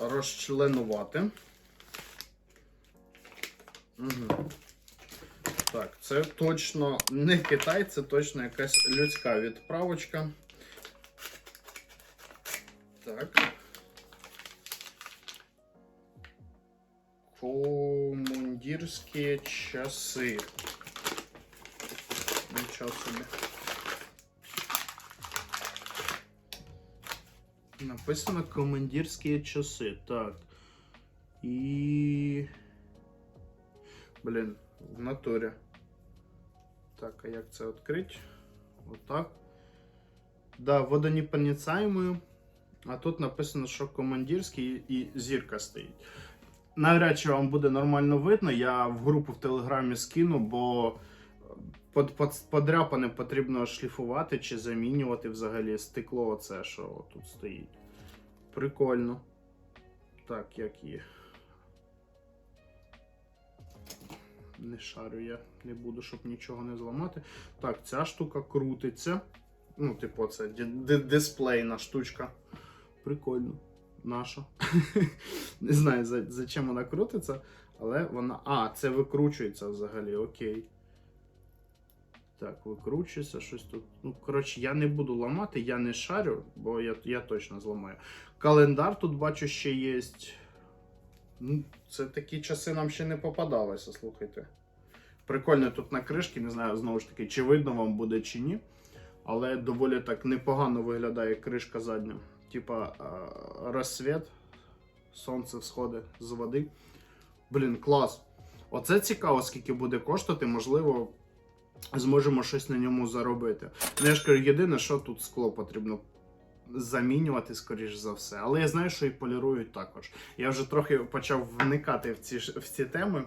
розчленувати. Угу. Так, це точно не Китай, це точно якась людська відправочка. Так. Комундірські часи. Нічого собі. Написано командирські часи. Так. І. Блін, в натурі. Так, а як це відкрити? Отак. Да, водонепроницаемую. А тут написано, що командирський і зірка стоїть. Навряд чи вам буде нормально видно. Я в групу в Телеграмі скину, бо подряпане потрібно шліфувати чи замінювати взагалі стекло, оце, що тут стоїть. Прикольно. Так, як є. Не шарю я, не буду, щоб нічого не зламати. Так, ця штука крутиться. Ну, типу, це дисплейна штучка. Прикольно. Наша. Не знаю, за, за чим вона крутиться, але вона. А, це викручується взагалі, окей. Так, викручується щось тут. Ну, коротше, я не буду ламати, я не шарю, бо я, я точно зламаю. Календар тут бачу ще є. Ну, це такі часи нам ще не попадалося, слухайте. Прикольно тут на кришки, не знаю, знову ж таки, чи видно вам буде чи ні. Але доволі так непогано виглядає кришка задня. Типа розсвіт, сонце всходить з води. Блін, клас. Оце цікаво, скільки буде коштувати, можливо, зможемо щось на ньому заробити. Ну, я ж кажу, єдине, що тут скло потрібно замінювати, скоріш за все. Але я знаю, що і полірують також. Я вже трохи почав вникати в ці, в ці теми.